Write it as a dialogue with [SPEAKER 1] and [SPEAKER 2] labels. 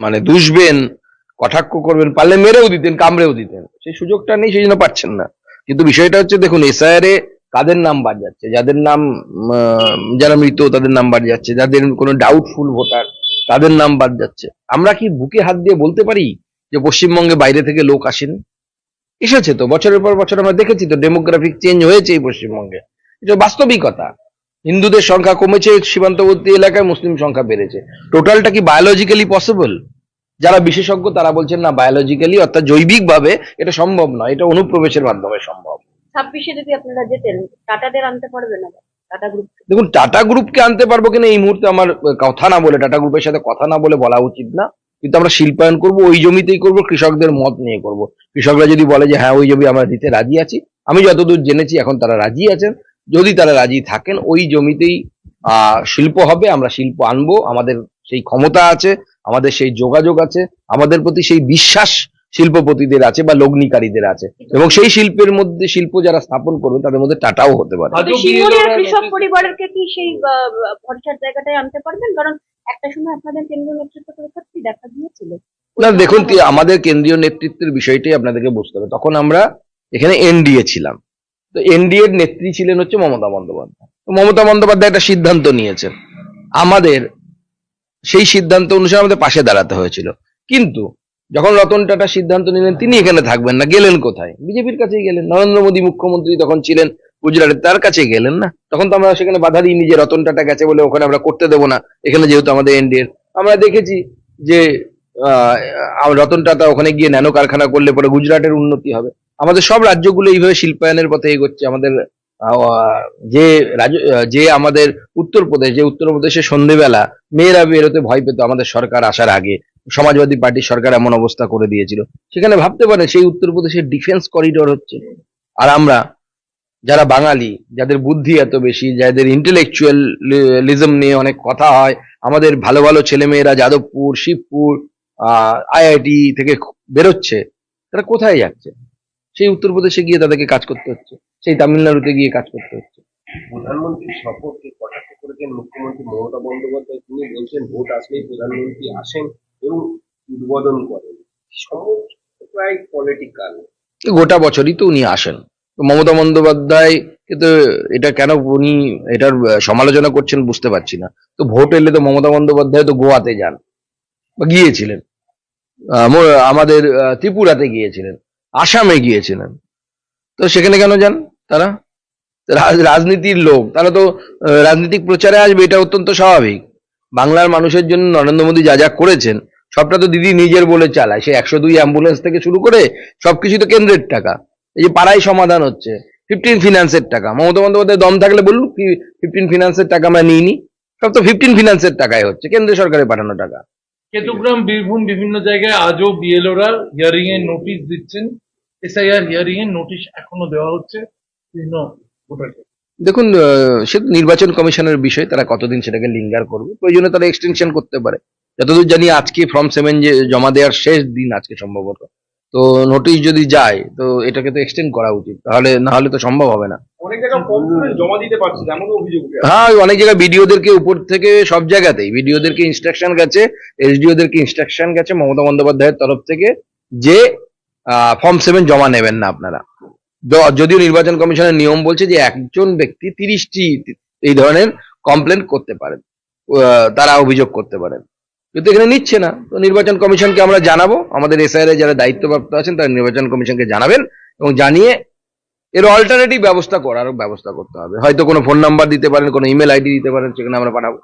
[SPEAKER 1] মানে দুষবেন, কটাক্ষ করবেন, পারলে মেরেও দিতেন, কামড়েও দিতেন। সেই সুযোগটা নেই, সেই জন্য পাচ্ছেন না। কিন্তু বিষয়টা হচ্ছে, দেখুন এসআইআর এ কাদের নাম বাদ যাচ্ছে? যাদের নাম যারা মৃত, তাদের নাম বাদ যাচ্ছে। যাদের কোনো ডাউটফুল ভোটার, তাদের নাম বাদ যাচ্ছে। আমরা কি বুকে হাত দিয়ে বলতে পারি যে পশ্চিমবঙ্গে বাইরে থেকে লোক আসেন? এসেছে তো, বছরের পর বছর আমরা দেখেছি তো ডেমোগ্রাফিক চেঞ্জ হয়েছে এই পশ্চিমবঙ্গে। এটা বাস্তবিকতা। হিন্দুদের সংখ্যা কমেছে সীমান্তবর্তী এলাকায় মুসলিম সংখ্যা বেড়েছে। টোটালটা কি বায়োলজিক্যালি পসিবল যারা বিশেষজ্ঞ তারা বলছেন না বায়োলজিক্যালি অর্থাৎ জৈবিকভাবে এটা সম্ভব নয় এটা অনুপ্রবেশের মাধ্যমে সম্ভব।
[SPEAKER 2] ছাব্বিশে যদি আপনারা যেতেন টাটাদের আনতে পারবেন না? টাটা গ্রুপ
[SPEAKER 1] দেখুন টাটা গ্রুপকে আনতে পারব কিনা এই মুহূর্তে আমার কথা না বলে টাটা গ্রুপের সাথে কথা না বলে বলা উচিত না। কিন্তু আমরা শিল্পায়ন করব ওই জমিতেই করব কৃষকদের মত নিয়ে করব। কৃষকরা যদি বলে যে হ্যাঁ ওই জমি আমরা দিতে রাজি আছি। আমি যতদূর জেনেছি এখন তারা রাজি আছেন। যদি তারা রাজি থাকেন ওই জমিতেই আহ শিল্প হবে আমরা শিল্প আনব আমাদের সেই ক্ষমতা আছে আমাদের সেই যোগাযোগ আছে আমাদের প্রতি সেই বিশ্বাস শিল্পপতিদের আছে বা লগ্নিকারীদের আছে। এবং সেই শিল্পের মধ্যে শিল্প যারা স্থাপন করবে তাদের মধ্যে টাটাও হতে পারে।
[SPEAKER 2] কৃষক পরিবারকে কি সেই ভরসার জায়গাটায় আনতে পারবেন? কারণ একটা সময় আপনাদের কেন্দ্রীয় নেতৃত্ব পরিষদটি দেখা দিয়েছিল।
[SPEAKER 1] না দেখুন কি আমাদের কেন্দ্রীয় নেতৃত্বের বিষয়টাই আপনাদেরকে বুঝতে হবে। তখন আমরা এখানে এনডিএ ছিলাম। তো এনডিএর নেত্রী ছিলেন হচ্ছে মমতা বন্দ্যোপাধ্যায়। মমতা বন্দ্যোপাধ্যায় একটা সিদ্ধান্ত নিয়েছেন। আমাদের সেই সিদ্ধান্ত অনুসারে আমাদের পাশে দাঁড়াতে হয়েছিল। কিন্তু যখন রতন টাটা সিদ্ধান্ত নিলেন, তিনি এখানে থাকবেন না, গেলেন কোথায়? বিজেপির কাছেই গেলেন। নরেন্দ্র মোদী মুখ্যমন্ত্রী তখন ছিলেন গুজরাটে তার কাছে গেলেন না। তখন তো আমরা সেখানে বাধা দিইনি যে রতন টাটা গেছে বলে ওখানে আমরা করতে দেবো না, এখানে যেহেতু আমাদের এনডিএর। আমরা দেখেছি যে রতন টাটা ওখানে গিয়ে ন্যানো কারখানা করলে পরে গুজরাটের উন্নতি হবে। আমাদের সব রাজ্যগুলো এইভাবে শিল্পায়নের পথে এগোচ্ছে। আমাদের যে যে আমাদের উত্তরপ্রদেশ, যে উত্তরপ্রদেশে সন্ধেবেলা মেয়েরা বেরোতে ভয় পেত আমাদের সরকার আসার আগে। সমাজবাদী পার্টির সরকার এমন অবস্থা করে দিয়েছিল। সেখানে ভাবতে পারেন, সেই উত্তরপ্রদেশের ডিফেন্স করিডোর হচ্ছে। আর আমরা, যারা বাঙালি, যাদের বুদ্ধি এত বেশি, যাদের ইন্টেলেকচুয়ালিজম নিয়ে অনেক কথা হয়, আমাদের ভালো ভালো ছেলেমেয়েরা যাদবপুর, শিবপুর আইআইটি থেকে বেরোচ্ছে তারা কোথায় যাচ্ছে? সেই উত্তরপ্রদেশে গিয়ে তাদেরকে কাজ করতে হচ্ছে সেই তামিলনাড়ুতে গিয়ে কাজ করতে হচ্ছে।
[SPEAKER 3] শপথকে কটাক্ষ করেছেন মুখ্যমন্ত্রী মমতা বন্দ্যোপাধ্যায় তিনি বলছেন ভোট আসলেই প্রধানমন্ত্রী আসেন এবং উদ্বোধন করেন। প্রায় পলিটিক্যাল
[SPEAKER 1] গোটা বছরই তো উনি আসেন। তো মমতা বন্দ্যোপাধ্যায় কিন্তু এটা কেন উনি এটার সমালোচনা করছেন বুঝতে পারছি না। তো ভোট এলে তো মমতা বন্দ্যোপাধ্যায় তো গোয়াতে যান। গিয়েছিলেন। আমাদের ত্রিপুরাতে গিয়েছিলেন, আসামে গিয়েছিলেন। তো সেখানে কেন যান তারা? রাজ- রাজনীতির লোক। তারা তো রাজনৈতিক প্রচারে আসবে, এটা অত্যন্ত স্বাভাবিক। বাংলার মানুষের জন্য নরেন্দ্র মোদী যা যা করেছেন, সবটা তো দিদি নিজের বলে চালায়। সে একশো দুই অ্যাম্বুলেন্স থেকে শুরু করে সবকিছু তো কেন্দ্রের টাকা। এই যে পাড়ায় সমাধান হচ্ছে ফিফটিন ফিনান্সের টাকা। মমতা বন্দ্যোপাধ্যায় দম থাকলে বলুন ফিফটিন ফিনান্সের টাকা আমরা নিইনি? সব তো ফিফটিন ফিনান্সের টাকায় হচ্ছে কেন্দ্র সরকারের পাঠানো টাকা।
[SPEAKER 4] কেতুগ্রাম বীরভূম বিভিন্ন জায়গায় আজও বিএলওরা হিয়ারিং এর নোটিশ দিচ্ছেন। এসআইআর হিয়ারিং এর নোটিশ এখনও দেওয়া হচ্ছে বিভিন্ন ভোটারকে।
[SPEAKER 1] দেখুন সে নির্বাচন কমিশনের বিষয়, তারা কতদিন সেটাকে লিঙ্গার করবে? প্রয়োজনে তারা এক্সটেনশন করতে পারে। যতদূর জানি আজকে ফর্ম সেভেন যে জমা দেওয়ার শেষ দিন আজকে সম্ভবত। তো নোটিশ যদি যায়, তো এটাকে তো এক্সটেন্ড করা উচিত। তাহলে, না হলে তো সম্ভব হবে না।
[SPEAKER 3] অনেক জায়গায় জমা দিতে পারছে না, অভিযোগ
[SPEAKER 1] হ্যাঁ অনেক জায়গায় বিডিওদেরকে উপর থেকে সব জায়গাতেই বিডিওদেরকে ইনস্ট্রাকশন গেছে এসডিওদেরকে ইনস্ট্রাকশন গেছে মমতা বন্দ্যোপাধ্যায়ের তরফ থেকে যে ফর্ম সেভেন জমা নেবেন না আপনারা। যদিও নির্বাচন কমিশনের নিয়ম বলছে যে একজন ব্যক্তি তিরিশটি এই ধরনের কমপ্লেন করতে পারেন তারা অভিযোগ করতে পারেন। কিন্তু এখানে নিচ্ছে না। তো নির্বাচন কমিশনকে আমরা জানাব আমাদের এসআইআর যারা দায়িত্বপ্রাপ্ত আছেন তারা নির্বাচন কমিশনকে জানাবেন এবং জানিয়ে এর অল্টারনেটিভ ব্যবস্থা করার ব্যবস্থা করতে হবে। হয়তো কোনো ফোন নাম্বার দিতে পারেন, কোনো ইমেল আইডি দিতে পারেন, সেখানে আমরা পাঠাবো।